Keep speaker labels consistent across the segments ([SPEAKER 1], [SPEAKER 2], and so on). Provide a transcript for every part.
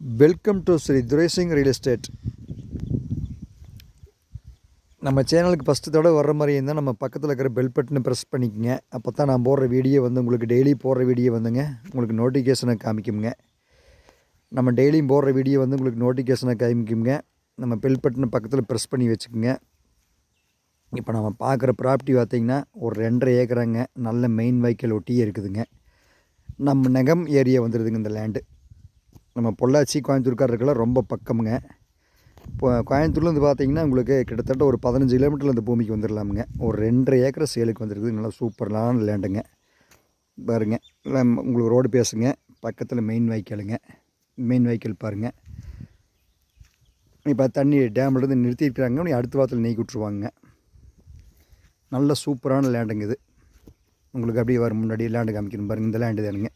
[SPEAKER 1] Welcome to Sri Duraising real estate நம்ம சேனலுக்கு first தடவை வர்ற மாதிரி இருந்தால் நம்ம பக்கத்தில் இருக்கிற பெல் பட்டனை ப்ரெஸ் பண்ணிக்கோங்க. அப்போ தான் நான் போடுற வீடியோ வந்து உங்களுக்கு டெய்லி போடுற வீடியோ வந்துங்க. உங்களுக்கு நோட்டிஃபிகேஷனை காமிக்குங்க. நம்ம டெய்லியும் போடுற வீடியோ வந்து உங்களுக்கு நோட்டிஃபிகேஷனை காமிக்குங்க. நம்ம பெல் பட்டனை பக்கத்தில் ப்ரெஸ் பண்ணி வச்சுக்கோங்க. இப்போ நம்ம பார்க்குற ப்ராப்பர்ட்டி பார்த்தீங்கன்னா ஒரு ரெண்டரை ஏக்கராங்க. நல்ல மெயின் வைக்கல் ஒட்டியே இருக்குதுங்க. நம்ம நெகம் ஏரியா வந்துடுதுங்க இந்த லேண்டு நம்ம பொள்ளாச்சி கோயம்புத்தூர்காரருக்கெல்லாம் ரொம்ப பக்கமுங்க. இப்போ கோயம்புத்தூர்லேருந்து பார்த்தீங்கன்னா உங்களுக்கு கிட்டத்தட்ட ஒரு பதினஞ்சு கிலோமீட்டரில் இந்த பூமிக்கு வந்துடலாமுங்க ஒரு ரெண்டரை ஏக்கர் சேலுக்கு வந்துருக்குது. நல்லா சூப்பரான லேண்டுங்க. பாருங்க. உங்களுக்கு ரோடு பேசுங்க. பக்கத்தில் மெயின் வைக்கலுங்க மெயின் வைக்கல் பாருங்கள் இப்போ தண்ணி டேம்லேருந்து நிறுத்திருக்கிறாங்க நீ அடுத்த வாரத்தில் நீக்கி விட்ருவாங்க நல்ல சூப்பரான லேண்டுங்க இது. உங்களுக்கு அப்படியே வரும். முன்னாடி லேண்டு காமிக்கணும். பாருங்கள் இந்த லேண்டு தானுங்க.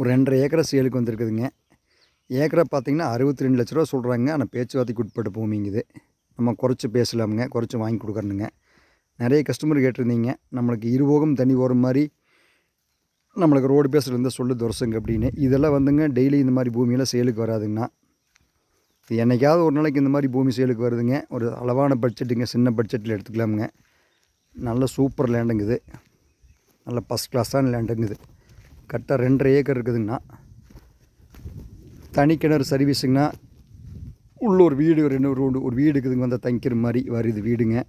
[SPEAKER 1] ஒரு ரெண்டரை ஏக்கரை சேலுக்கு வந்திருக்குதுங்க. ஏக்கரை பார்த்தீங்கன்னா அறுபத்தி ரெண்டு லட்ச ரூபா சொல்கிறாங்க ஆனால் பேச்சுவார்த்தைக்கு உட்பட்ட பூமிங்குது. நம்ம குறைச்சி பேசலாமுங்க. குறைச்சி வாங்கி கொடுக்குறனுங்க. நிறைய கஸ்டமர் கேட்டிருந்தீங்க. நம்மளுக்கு இருபோகம் தண்ணி போகிற மாதிரி நம்மளுக்கு ரோடு பேசுகிற இருந்தால் சொல்லு துரசுங்க அப்படின்னு. இதெல்லாம் வந்துங்க டெய்லி இந்த மாதிரி பூமியெல்லாம் சேலுக்கு வராதுங்கண்ணா. இது என்னைக்காவது ஒரு நாளைக்கு இந்த மாதிரி பூமி சேலுக்கு வருதுங்க. ஒரு அளவான பட்ஜெட்டுங்க சின்ன பட்ஜெட்டில் எடுத்துக்கலாமுங்க. நல்ல சூப்பர் லேண்டுங்குது நல்ல ஃபஸ்ட் கிளாஸான லேண்டுங்குது கரெக்டாக ரெண்டரை ஏக்கர் இருக்குதுங்கண்ணா. தனி கிணறு சர்வீஸுங்கண்ணா உள்ள ஒரு வீடு ஒரு ரெண்டு ஒரு ஒரு வீடு இருக்குதுங்க வந்து தங்கிக்கிற மாதிரி வருது வீடுங்க.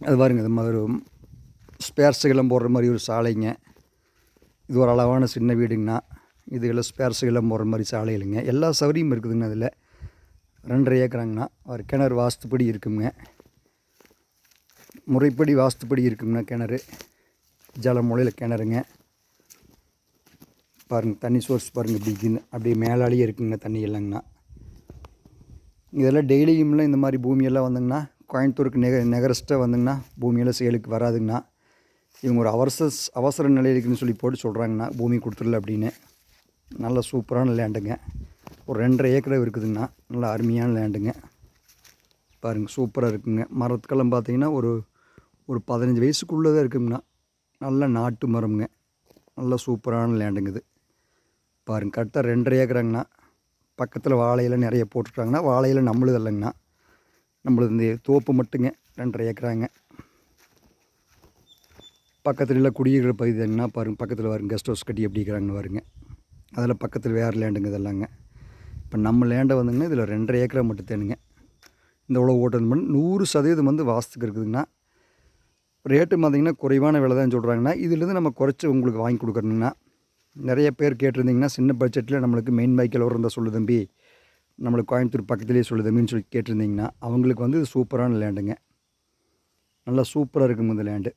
[SPEAKER 1] அது பாருங்க இது மாதிரி ஸ்பேர்ஸுகெல்லாம் போடுற மாதிரி ஒரு சாலைங்க. இது ஒரு அளவான சின்ன வீடுங்கண்ணா. இதுகளில் ஸ்பேர்ஸுகெல்லாம் போடுற மாதிரி சாலை இல்லைங்க. எல்லா சௌகரியமும் இருக்குதுங்க அதில். ரெண்டரை ஏக்கராங்கண்ணா. ஒரு கிணறு வாஸ்துப்படி இருக்குங்க. முறைப்படி வாஸ்துப்படி இருக்குங்கண்ணா கிணறு. ஜலமுலையில் கிணறுங்க. பாருங்கள் தண்ணி சோர்ஸ் பாருங்கள் இப்படி இருக்குன்னு அப்படியே மேலாலேயே இருக்குங்க தண்ணி இல்லைங்கண்ணா இதெல்லாம் டெய்லியும்லாம் இந்த மாதிரி பூமியெல்லாம் வந்துங்கண்ணா கோயம்புத்தூருக்கு நெக நெகரஸ்ட்டாக வந்துங்கன்னா பூமியெல்லாம் செயலுக்கு வராதுங்கண்ணா. இவங்க ஒரு அவசர அவசர நிலையில் இருக்குதுன்னு சொல்லி போட்டு சொல்கிறாங்கண்ணா பூமி கொடுத்துடல அப்படின்னு. நல்ல சூப்பரான லேண்டுங்க. ஒரு ரெண்டரை ஏக்கரை இருக்குதுங்கண்ணா நல்லா அருமையான லேண்டுங்க. பாருங்கள் சூப்பராக இருக்குங்க. மரத்துக்கெல்லாம் பார்த்தீங்கன்னா ஒரு ஒரு பதினஞ்சு வயசுக்குள்ளே தான் இருக்குங்கண்ணா. நல்ல நாட்டு மரம்ங்க. நல்ல சூப்பரான லேண்டுங்க இது. பாருங்க கரெக்டாக ரெண்டரை ஏக்கராங்கண்ணா. பக்கத்தில் வாழையில் நிறைய போட்டுட்டாங்கன்னா வாழையில் நம்மளுது இல்லைங்கண்ணா. நம்மளது இந்த தோப்பு மட்டுங்க ரெண்டரை ஏக்கராங்க. பக்கத்தில் குடியிருக்கிற பகுதி தாங்கண்ணா. பாருங்க பக்கத்தில் வாருங்க கெஸ்ட் ஹவுஸ் கட்டி எப்படி இருக்கிறாங்கன்னு பாருங்க. அதில் பக்கத்தில் வேறு லேண்டுங்க இதெல்லாங்க. இப்போ நம்ம லேண்டை வந்துங்கன்னா இதில் ரெண்டரை ஏக்கரை மட்டும் தேனுங்க. இந்த உழவு ஓட்டம் பண்ணி நூறு சதவீதம் வந்து வாஸ்துக்கு இருக்குதுங்கண்ணா. ரேட்டு பார்த்தீங்கன்னா குறைவான விலை தான் சொல்கிறாங்கன்னா இதிலேருந்து நம்ம குறைச்சி உங்களுக்கு வாங்கி கொடுக்கணுங்கண்ணா நிறைய பேர் கேட்டிருந்தீங்கன்னா சின்ன பட்ஜெட்டில் நம்மளுக்கு மெயின் பைக்கில் இருந்தால் சொல்லு தம்பி நம்மளுக்கு கோயம்புத்தூர் பக்கத்துலேயே சொல்லு தம்பின்னு சொல்லி கேட்டிருந்தீங்கன்னா அவங்களுக்கு வந்து இது சூப்பரான லேண்டுங்க. நல்லா சூப்பராக இருக்குங்க இந்த லேண்டு.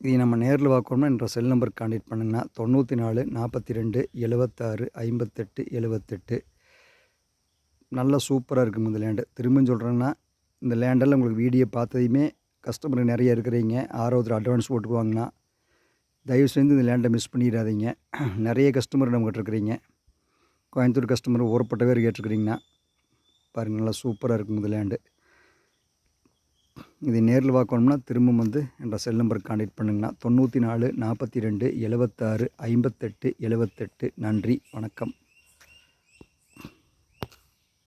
[SPEAKER 1] இதை நம்ம நேரில் பார்க்கணும்னா என்ற செல் நம்பர் கான்டெக்ட் பண்ணுங்கன்னா தொண்ணூற்றி நாலு நாற்பத்தி ரெண்டு எழுபத்தாறு ஐம்பத்தெட்டு எழுபத்தெட்டு நல்லா சூப்பராக இருக்குங்க இந்த லேண்டு. திரும்பவும் சொல்கிறேங்கன்னா இந்த லேண்டெல்லாம் உங்களுக்கு வீடியோ பார்த்ததையுமே கஸ்டமர் நிறைய இருக்கிறீங்க ஆறாவது அட்வான்ஸ் போட்டுக்குவாங்கன்னா தயவு செஞ்சு இந்த லேண்டை மிஸ் பண்ணிடாதீங்க. நிறைய கஸ்டமர் நம்மகிட்ட இருக்கிறீங்க. கோயம்புத்தூர் கஸ்டமர் ஊறப்பட்ட பேர் கேட்டிருக்கிறீங்கன்னா பாருங்கள் நல்லா சூப்பராக இருக்கும் இந்த லேண்டு இதை நேரில் பார்க்கணும்னா திரும்ப வந்து என்ற செல் நம்பருக்கு கான்டெக்ட் பண்ணுங்கன்னா தொண்ணூற்றி நாலு நாற்பத்தி ரெண்டு எழுபத்தாறு ஐம்பத்தெட்டு எழுபத்தெட்டு நன்றி வணக்கம்.